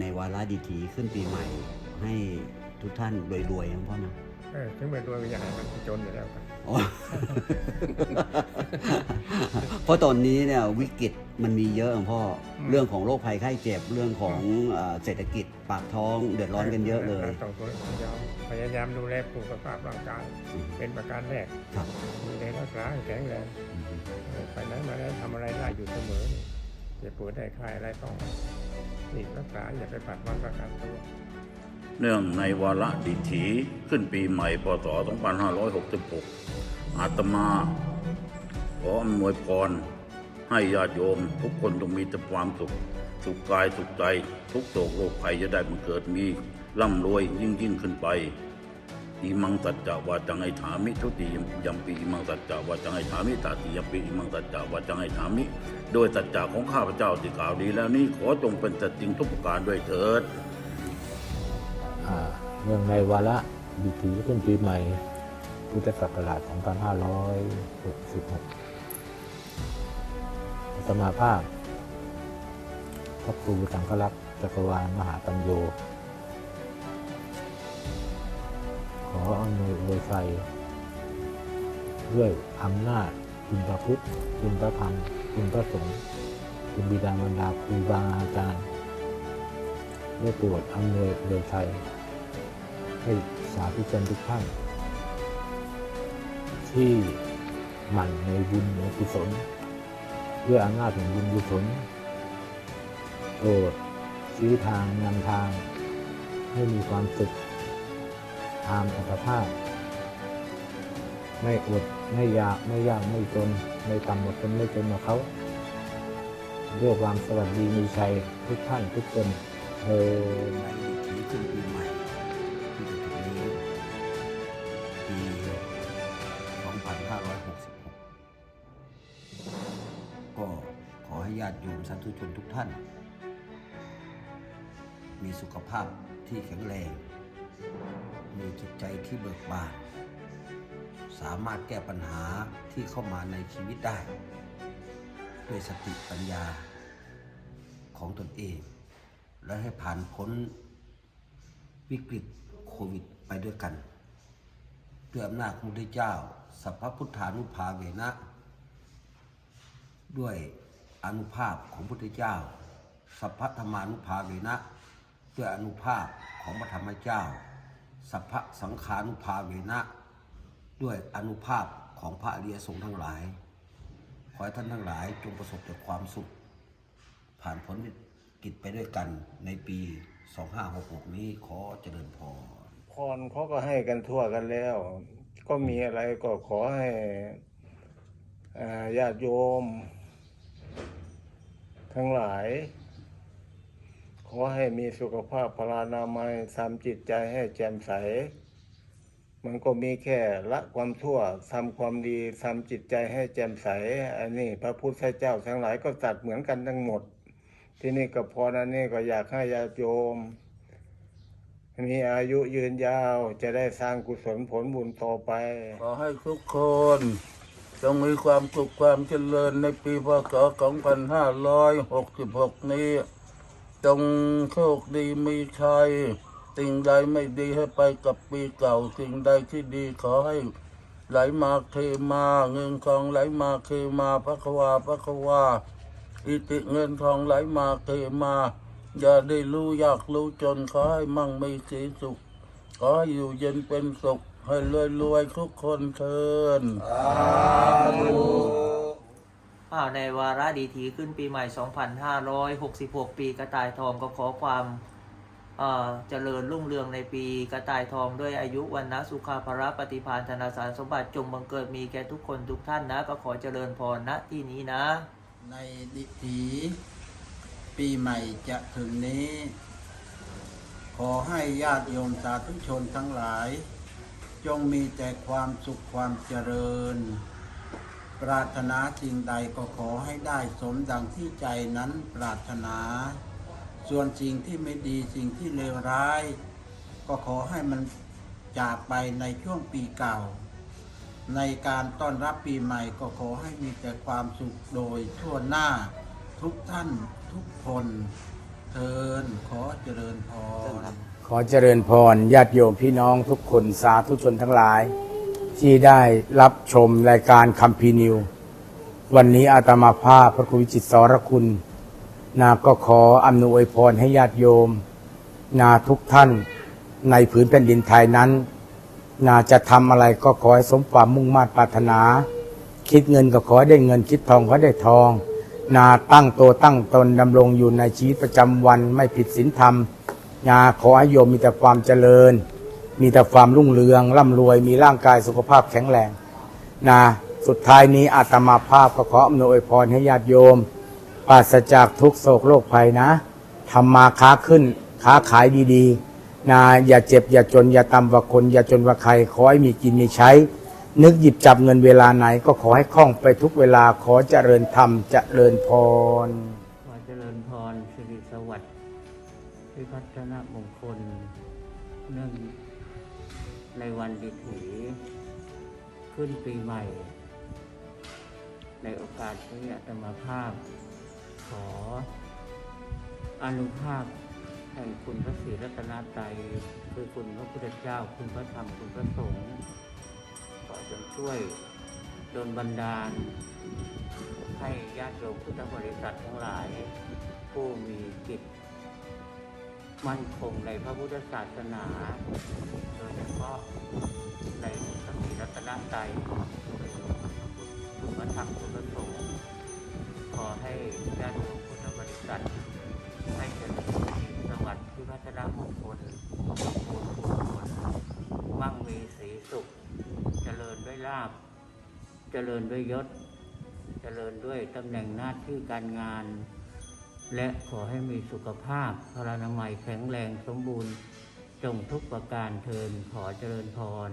ในวาระดีถีขึ้นปีใหม่ ให้ทุกท่านรวยๆนะพ่อนะเออถึงเป็นด้วยวิญญาณมันจนอยู่แล้วครับอ๋อ เพราะตอนนี้เนี่ยวิกฤตมันมีเยอะหลวงพ่ออเรื่องของโรคภัยไข้เจ็บเรื่องของเอ่อเศรษฐกิจปากท้องเดือดร้อนกันเยอะเลย ต้องพยายามพยายามดูแลสุขภาพร่างกายเป็นประการแรกครับดูแลรักษาให้แข็งแรงเออไปไหนมาไหนทำอะไรได้อยู่เสมอนี่ เจ็บปวดได้คลายอะไรต้องรีบรักษาอย่าไปปัดวันประกันตัวเนื่องในวาระดิถีขึ้นปีใหม่พศ 2566 อาตมาขออำนวยพร ให้ญาติโยม ทุกคนจงมีแต่ความสุข สุขกายสุขใจ ทุกโศกโรคภัยจะได้บังเกิดมี ร่ำรวยยิ่งยิ่งขึ้นไป อิมังสัจจะวาจังไอถามิทุติยัมปีอิมังสัจจะวาจังไอถามิตาติยัมปีอิมังสัจจะวาจังไอถามิ โดยสัจจะของข้าพเจ้าที่กล่าวดีแล้วนี้ขอจงเป็นสัจจริงทุกประการด้วยเถิดเนื่องในวาระดีถีขึ้นปีใหม่ พุทธศักราช 2566อาตมาภาพพระครูสังฆรักษ์จักรวาลมหาปัญโย ขออำนวยอวยชัยด้วยอำนาจคุณพระพุทธคุณพระธรรมคุณพระสงฆ์คุณบิดามารดาครูบาอาจารย์ได้โปรดอำนวยอวยชัยให้สาธุชนทุกท่านที่หมั่นในบุญในกุศลด้วยอำนาจแห่งบุญกุศลโปรดชี้ทางนำทางให้มีความสุข ตามอัตภาพ ไม่อดไม่อยากไม่ยากไม่จนไม่ต่ำกว่าคนไม่จนกว่าเขาด้วยความสวัสดีมีชัยทุกท่านทุกคนเออในดีถีขึ้นปีใหม่ที่จะถึงนี้ปี2566 ก็ขอให้ญาติโยมสาธุชนทุกท่าน มีสุขภาพที่แข็งแรง มีจิตใจที่เบิกบาน สามารถแก้ปัญหาที่เข้ามาในชีวิตได้ ด้วยสติปัญญาของตนเอง และให้ผ่านพ้นวิกฤตโควิดไปด้วยกันด้วยอำนาจของพระเจ้า สัพพพุทธานุภาเวนะ ด้วยอนุภาพของพระพุทธเจ้า สัพพธรรมานุภาเวนะ ด้วยอนุภาพของพระธรรมเจ้า สัพพสังขานุภาเวนะ ด้วยอนุภาพของพระอริยสงฆ์ทั้งหลาย ขอให้ท่านทั้งหลายจงประสบแต่ความสุข ผ่านพ้นวิกฤตไปด้วยกันในปี 2566 นี้ขอเจริญพรพรเขาก็ให้กันทั่วกันแล้ว ก็มีอะไรก็ขอให้ญาติโยม ทั้งหลาย ขอให้มีสุขภาพพลานามัยทำจิตใจให้แจ่มใส มันก็มีแค่ละความชั่วทำความดีทำจิตใจให้แจ่มใส อันนี้พระพุทธเจ้าทั้งหลายก็ตัดเหมือนกันทั้งหมด ที่นี่ก็พรอันนี้ก็อยากให้ญาติโยม มีอายุยืนยาวจะได้สร้างกุศลผลบุญต่อไป ขอให้ทุกคนจงมีความสุขความเจริญในปีพศ 2566 นี้ จงโชคดีมีชัยสิ่งใดไม่ดีให้ไปกับปีเก่า สิ่งใดที่ดีขอให้ไหลมาเทมา เงินทองไหลมาเทมาพระควาพระควาอิติเงินทองไหลมาเทมา อย่าได้รู้อยากรู้จนขอให้มั่งมีสีสุข ขอให้อยู่เย็นเป็นสุข ให้รวยรวยทุกคนเทิน อ้าวในวาระดีถีขึ้นปีใหม่ 2566 ปีกระต่ายทองก็ขอความเอ่อเจริญรุ่งเรืองในปีกระต่ายทองด้วยอายุวันนะสุขาภระปฏิพานธนาสารสมบัติจงบังเกิดมีแก่ทุกคนทุกท่านนะ ก็ขอเจริญพรณที่นี้นะ ในดิถีปีใหม่จะถึงนี้ ขอให้ญาติโยมสาธุชนทั้งหลาย จงมีแต่ความสุขความเจริญ ปรารถนาสิ่งใดก็ขอให้ได้สมดังที่ใจนั้นปรารถนา ส่วนสิ่งที่ไม่ดีสิ่งที่เลวร้าย ก็ขอให้มันจากไปในช่วงปีเก่า ในการต้อนรับปีใหม่ก็ขอให้มีแต่ความสุขโดยทั่วหน้าทุกท่านทุกคนเทินขอเจริญพรขอเจริญพรญาติโยมพี่น้องทุกคนสาธุชนทั้งหลาย ที่ได้รับชมรายการคัมภีนิว วันนี้อาตมาภาพพระครูวิจิตสรคุณ นาก็ขออำนวยพรให้ญาติโยม นาทุกท่านในผืนแผ่นดินไทยนั้น นาจะทำอะไรก็ขอให้สมความมุ่งมา่ปรารถนา คิดเงินก็ขอได้เงินคิดทองขอให้ได้ทอง นาตั้งตัวตั้งตนดำรงอยู่ในชีวิตประจำวันไม่ผิดศีลธรรม นาขอให้โยมมีแต่ความเจริญ มีแต่ความรุ่งเรืองร่ำรวย มีร่างกายสุขภาพแข็งแรงนะสุดท้ายนี้อาตมาภาพก็ขออำนวยวพรให้ญาติโยมปราศจากทุกโศกโรคภัยนะทำมาค้าขึ้นค้าขายดีๆนะอย่าเจ็บ อย่าจน อย่าต่ำกว่าคน อย่าจนกว่าใคร ขอให้มีกินมีใช้ นึกหยิบจับเงินเวลาไหน ก็ขอให้คล่องไปทุกเวลาขอเจริญธรรมเจริญพรขอเจริญพรสิริสวัสดิ์พิพัฒนมงคลเนื่อง ในวันดีถีขึ้นปีใหม่ ในโอกาสที่อาตมาภาพ ขออนุภาพแห่งคุณพระศรีรัตนตรัยคือคุณพระพุทธเจ้า คุณพระธรรมคุณพระสงฆ์ขอจงช่วยดลบันดาล ให้ญาติโยมพุทธบริษัททั้งหลาย ผู้มีจิต มั่นคงในพระพุทธศาสนา โดยเฉพาะในพระศรีรัตนตรัยคุณพระธรรมคุณพระสงฆ์ขอให้ญาติโยมพุทธบริษัทให้เจริญสวัสดิ์ที่พัฒนามงคลมงคลมงคลมั่งมีสีสุข เจริญด้วยลาบ เจริญด้วยยศ เจริญด้วยตำแหน่งหน้าที่การงาน และขอให้มีสุขภาพพลานามัยแข็งแรงสมบูรณ์ จงทุกประการเทินขอเจริญพร